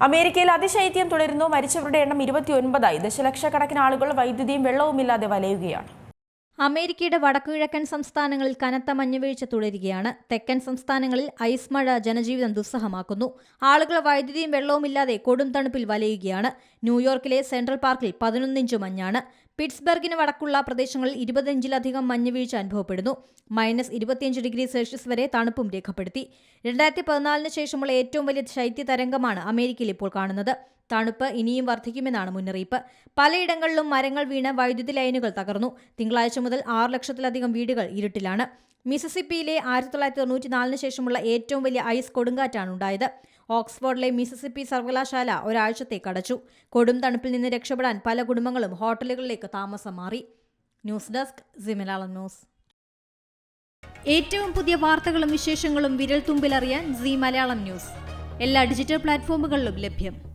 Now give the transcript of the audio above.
അമേരിക്കയിൽ അതിശൈത്യം തുടരുന്നു. മരിച്ചവരുടെ എണ്ണം ഇരുപത്തിയൊൻപതായി. ദശലക്ഷക്കണക്കിന് ആളുകൾ വൈദ്യുതിയും വെള്ളവുമില്ലാതെ വലയുകയാണ്. അമേരിക്കയുടെ വടക്കുകിഴക്കൻ സംസ്ഥാനങ്ങളിൽ കനത്ത മഞ്ഞുവീഴ്ച തുടരുകയാണ്. തെക്കൻ സംസ്ഥാനങ്ങളിൽ ഐസ് മഴ ജനജീവിതം ദുസ്സഹമാക്കുന്നു. ആളുകൾ വൈദ്യുതിയും വെള്ളവുമില്ലാതെ കൊടും തണുപ്പിൽ വലയുകയാണ്. ന്യൂയോർക്കിലെ സെൻട്രൽ പാർക്കിൽ പതിനൊന്ന് ഇഞ്ച് മഞ്ഞാണ്. പിറ്റ്സ്ബർഗിന് വടക്കുള്ള പ്രദേശങ്ങളിൽ ഇരുപത്തിയഞ്ചിലധികം മഞ്ഞുവീഴ്ച അനുഭവപ്പെടുന്നു. മൈനസ് ഇരുപത്തിയഞ്ച് ഡിഗ്രി സെൽഷ്യസ് വരെ തണുപ്പും രേഖപ്പെടുത്തി. രണ്ടായിരത്തി പതിനാലിന് ശേഷമുള്ള ഏറ്റവും വലിയ ശൈത്യ തരംഗമാണ് അമേരിക്കയിൽ ഇപ്പോൾ കാണുന്നത്. തണുപ്പ് ഇനിയും വർദ്ധിക്കുമെന്നാണ് മുന്നറിയിപ്പ്. പലയിടങ്ങളിലും മരങ്ങൾ വീണ് വൈദ്യുതി ലൈനുകൾ തകർന്നു. തിങ്കളാഴ്ച മുതൽ ആറ് ലക്ഷത്തിലധികം വീടുകൾ ഇരുട്ടിലാണ്. മിസിസിപ്പിയിലെ ആയിരത്തി തൊള്ളായിരത്തി ശേഷമുള്ള ഏറ്റവും വലിയ ഐസ് കൊടുങ്കാറ്റാണ് ഉണ്ടായത്. ഓക്സ്ഫോർഡിലെ മിസിസിപ്പി സർവകലാശാല ഒരാഴ്ചത്തേക്ക് അടച്ചു കൊടും തണുപ്പിൽ നിന്ന് രക്ഷപ്പെടാൻ പല കുടുംബങ്ങളും ഹോട്ടലുകളിലേക്ക് താമസം മാറി. ന്യൂസ് ഡെസ്ക് സിമലാളം ന്യൂസ്. ഏറ്റവും പുതിയ വാർത്തകളും വിശേഷങ്ങളും വിരൽ തുമ്പിലറിയാൻ സി മലയാളം ന്യൂസ്. എല്ലാ ഡിജിറ്റൽ പ്ലാറ്റ്ഫോമുകളിലും ലഭ്യം.